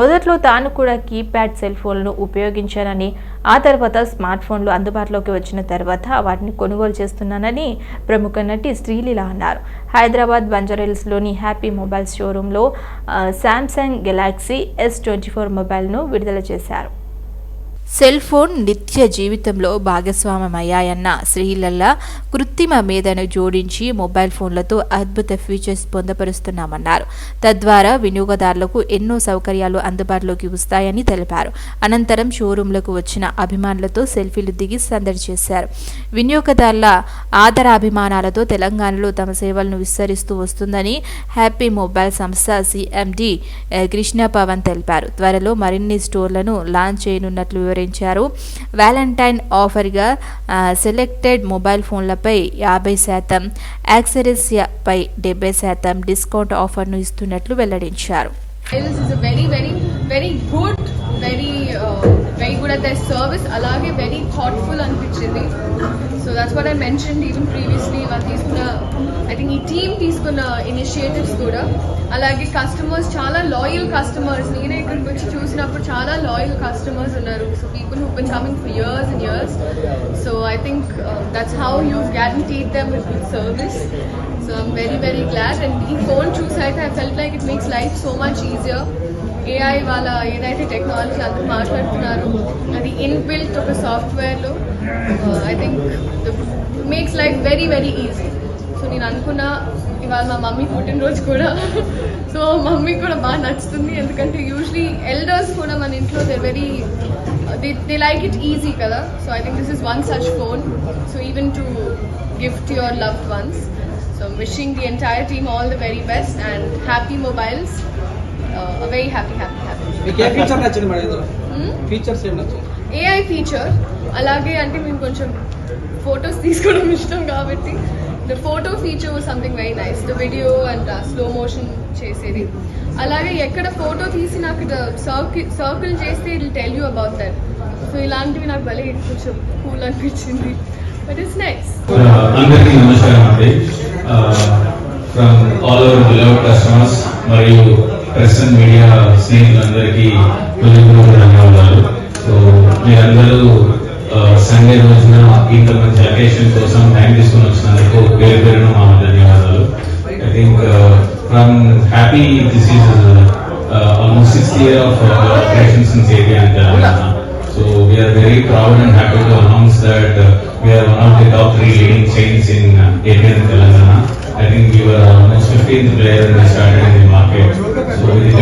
మొదట్లో తాను కూడా కీప్యాడ్ సెల్ ఫోన్లను ఉపయోగించానని ఆ తర్వాత స్మార్ట్ ఫోన్లు అందుబాటులోకి వచ్చిన తర్వాత వాటిని కొనుగోలు చేస్తున్నానని ప్రముఖ నటి శ్రీలీల అన్నారు. హైదరాబాద్ బంజారాహిల్స్లోని హ్యాపీ మొబైల్ షోరూంలో Samsung Galaxy S twenty four మొబైల్ను విడుదల చేశారు. సెల్ ఫోన్ నిత్య జీవితంలో భాగస్వామ్యమయ్యాయన్న శ్రీలల్ల కృత్రిమ మేధను జోడించి మొబైల్ ఫోన్లతో అద్భుత ఫీచర్స్ పొందపరుస్తున్నామన్నారు. తద్వారా వినియోగదారులకు ఎన్నో సౌకర్యాలు అందుబాటులోకి వస్తాయని తెలిపారు. అనంతరం షోరూంలకు వచ్చిన అభిమానులతో సెల్ఫీలు దిగి సందడి చేశారు. వినియోగదారుల ఆదరాభిమానాలతో తెలంగాణలో తమ సేవలను విస్తరిస్తూ వస్తుందని హ్యాపీ మొబైల్ సంస్థ సిఎండి కృష్ణ పవన్ తెలిపారు. త్వరలో మరిన్ని స్టోర్లను లాంచ్ చేయనున్నట్లు వివరించారు. వ్యాలంటైన్ ఆఫర్గా సెలెక్టెడ్ మొబైల్ ఫోన్లపై యాభై శాతం యాక్సెసరీస్పై డెబ్బై శాతం డిస్కౌంట్ ఆఫర్ను ఇస్తున్నట్లు వెల్లడించారు. Very good at their service అలాగే వెరీ థాట్ఫుల్ అనిపించింది. So that's what I mention even previously వాళ్ళు తీసుకున్న టీమ్ తీసుకున్న ఇనిషియేటివ్స్ కూడా. అలాగే కస్టమర్స్ చాలా లాయల్ కస్టమర్స్ నేనే ఇక్కడికి వచ్చి చూసినప్పుడు చాలా లాయల్ కస్టమర్స్ ఉన్నారు. So people who been coming for years and years so I think that's how you guaranteed them with good service so I'm very very glad and ఈ phone చూసాక I felt like it makes life so much easier AI వాళ్ళ ఏదైతే technology అందరూ మాట్లాడుతున్నారు అది inbuilt ఒక సాఫ్ట్వేర్లో I think makes life very very easy నేను అనుకున్నా ఇవాళ మా మమ్మీ పుట్టినరోజు కూడా. సో మమ్మీకి కూడా బాగా నచ్చుతుంది. ఎందుకంటే యూజువలీ ఎల్డర్స్ కూడా మన ఇంట్లో they very they they like it easy కదా. So I think this is one such phone so even to gift your loved ones a very happy, happy, happy. మీకు ఏ ఫీచర్ నచ్చింది మేడం ఇందులో? Hmm? Features ఏం నచ్చింది AI feature అలాగే అంటే మేము కొంచెం ఫొటోస్ తీసుకోవడం ఇష్టం కాబట్టి the photo feature was something very nice the video and slow motion చేసేది. అలాగే ఎక్కడ ఫోటో తీసి నాకు సర్కిల్ సర్కిల్ చేస్తే it tell you about that so ఇలాంటివి నాకు భలే కొంచెం కూల్ అనిపించింది. బట్ ఇట్స్ నైస్ అందరికీ నమస్కారం అండి. From all over beloved customers మరియు ప్రెస్ అండ్ మీడియా స్నేహితులందరికీ ధన్యవాదాలు. సో మీరందరూ సండే రోజున ఇంత మంచి అకేషన్ కోసం టైం తీసుకుని వచ్చినందుకు పేరు పేరున మా ధన్యవాదాలు I think from happy this is almost sixth year of operations in area and Telangana So we are very proud and happy to announce that uh, we are one of the top three leading chains in uh, AP and Telangana. I think we were almost 15th player when we started in the market. So with the